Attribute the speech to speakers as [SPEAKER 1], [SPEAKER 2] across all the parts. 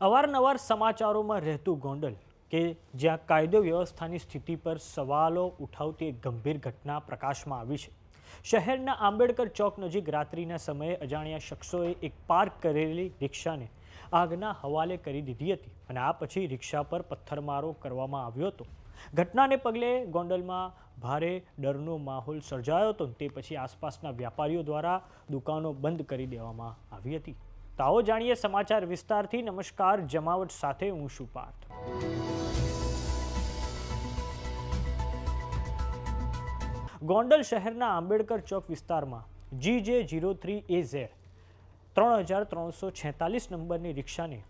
[SPEAKER 1] અવારનવાર સમાચારોમાં રહેતું ગોંડલ, કે જ્યાં કાયદો વ્યવસ્થાની સ્થિતિ પર સવાલો ઉઠાવતી એક ગંભીર ઘટના પ્રકાશમાં આવી છે. શહેરના આંબેડકર ચોક નજીક રાત્રિના સમયે અજાણ્યા શખ્સોએ એક પાર્ક કરેલી રિક્ષાને આગના હવાલે કરી દીધી હતી અને આ પછી રિક્ષા પર પથ્થરમારો કરવામાં આવ્યો હતો. ઘટનાને પગલે ગોંડલમાં ભારે ડરનો માહોલ સર્જાયો હતો તે પછી આસપાસના વ્યાપારીઓ દ્વારા દુકાનો બંધ કરી દેવામાં આવી હતી. તો આવો જાણીએ સમાચાર વિસ્તારથી. નમસ્કાર, જમાવટ સાથે હું છું પાર્થ. ગોંડલ શહેરના આંબેડકર ચોક વિસ્તારમાં જી જે જીરો થ્રી એ ઝેડ, ત્રણ હજાર ત્રણસો છેતાલીસ નંબરની રિક્ષાને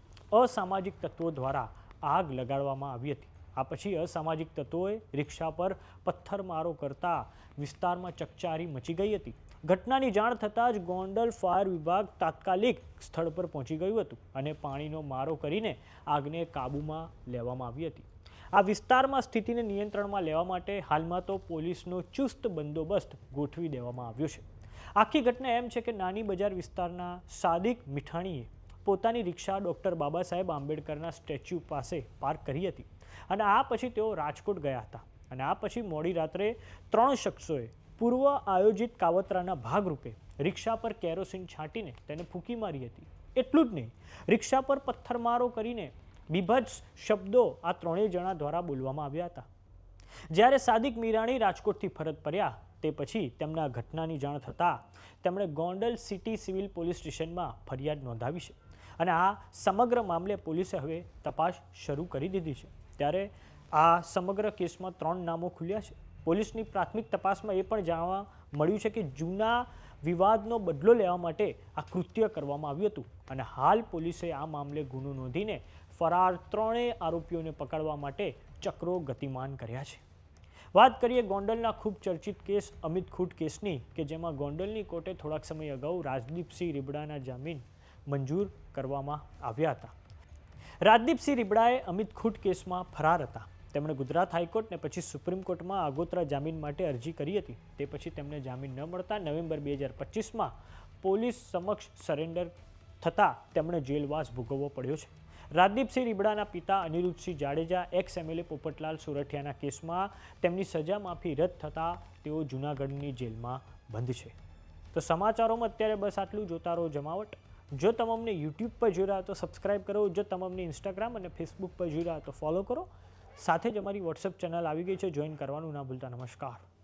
[SPEAKER 1] અસામાજિક તત્વો દ્વારા આગ લગાડવામાં આવી હતી. આ પછી અસામાજિક તત્વોએ રિક્ષા પર પથ્થરમારો કરતા વિસ્તારમાં ચકચારી મચી ગઈ હતી. ઘટનાની જાણ થતાં જ ગોંડલ ફાયર વિભાગ તાત્કાલિક સ્થળ પર પહોંચી ગયું હતું અને પાણીનો મારો કરીને આગને કાબૂમાં લેવામાં આવી હતી. આ વિસ્તારમાં સ્થિતિને નિયંત્રણમાં લેવા માટે હાલમાં તો પોલીસનો ચુસ્ત બંદોબસ્ત ગોઠવી દેવામાં આવ્યો છે. આખી ઘટના એમ છે કે નાની બજાર વિસ્તારના સાદિક મીઠાણીએ પોતાની રિક્ષા ડૉક્ટર બાબા સાહેબ આંબેડકરના સ્ટેચ્યુ પાસે પાર્ક કરી હતી અને આ પછી તેઓ રાજકોટ ગયા હતા. અને આ પછી મોડી રાત્રે ત્રણ શખ્સોએ પૂર્વ આયોજિત કાવતરાના ભાગરૂપે રિક્ષા પર કેરોસીન છાંટીને તેને ફૂંકી મારી હતી. એટલું જ નહીં, રિક્ષા પર પથ્થરમારો કરીને બીભત્સ શબ્દો આ ત્રણેય જણા દ્વારા બોલવામાં આવ્યા હતા. જ્યારે સાદિક મીરાણી રાજકોટથી ફરજ પડ્યા, તે પછી તેમના ઘટનાની જાણ થતાં તેમણે ગોંડલ સિટી સિવિલ પોલીસ સ્ટેશનમાં ફરિયાદ નોંધાવી છે. અને આ સમગ્ર મામલે પોલીસે હવે તપાસ શરૂ કરી દીધી છે. ત્યારે આ સમગ્ર કેસમાં ત્રણ નામો ખુલ્યા છે. પોલીસની પ્રાથમિક તપાસમાં એ પણ જાણવા મળ્યું છે કે જૂના વિવાદનો બદલો લેવા માટે આ કૃત્ય કરવામાં આવ્યું હતું અને હાલ પોલીસે આ મામલે ગુનો નોંધીને ફરાર ત્રણેય આરોપીઓને પકડવા માટે ચક્રો ગતિમાન કર્યા છે. વાત કરીએ ગોંડલના ખૂબ ચર્ચિત કેસ અમિત ખૂટ કેસની, કે જેમાં ગોંડલની કોર્ટે થોડાક સમય અગાઉ રાજદીપસિંહ રીબડાના જામીન મંજૂર કરવામાં આવ્યા હતા. રાજદીપસિંહ રીબડાએ અમિત ખૂટ કેસમાં ફરાર હતા. તેમણે ગુજરાત હાઈકોર્ટને પછી સુપ્રીમ કોર્ટમાં આગોતરા જામીન માટે અરજી કરી હતી. તે પછી તેમને જામીન ન મળતા નવેમ્બર બે હજાર પચીસમાં પોલીસ સમક્ષ સરેન્ડર થતાં તેમણે જેલવાસ ભોગવવો પડ્યો છે. રાજદીપસિંહ રીબડાના પિતા અનિરુદ્ધસિંહ જાડેજા એક્સ એમએલએ પોપટલાલ સુરઠિયાના કેસમાં તેમની સજા માફી રદ થતાં તેઓ જૂનાગઢની જેલમાં બંધ છે. તો સમાચારોમાં અત્યારે બસ આટલું જોતા રહો જમાવટ. જો તમામને યુટ્યુબ પર જોઈ રહ્યા તો સબસ્ક્રાઇબ કરો. જો તમામને ઇન્સ્ટાગ્રામ અને ફેસબુક પર જોઈ રહ્યા તો ફોલો કરો. સાથે જ અમારી વોટ્સઅપ ચેનલ આવી ગઈ છે. જોઈન કરવાનું ના ભૂલતા. નમસ્કાર.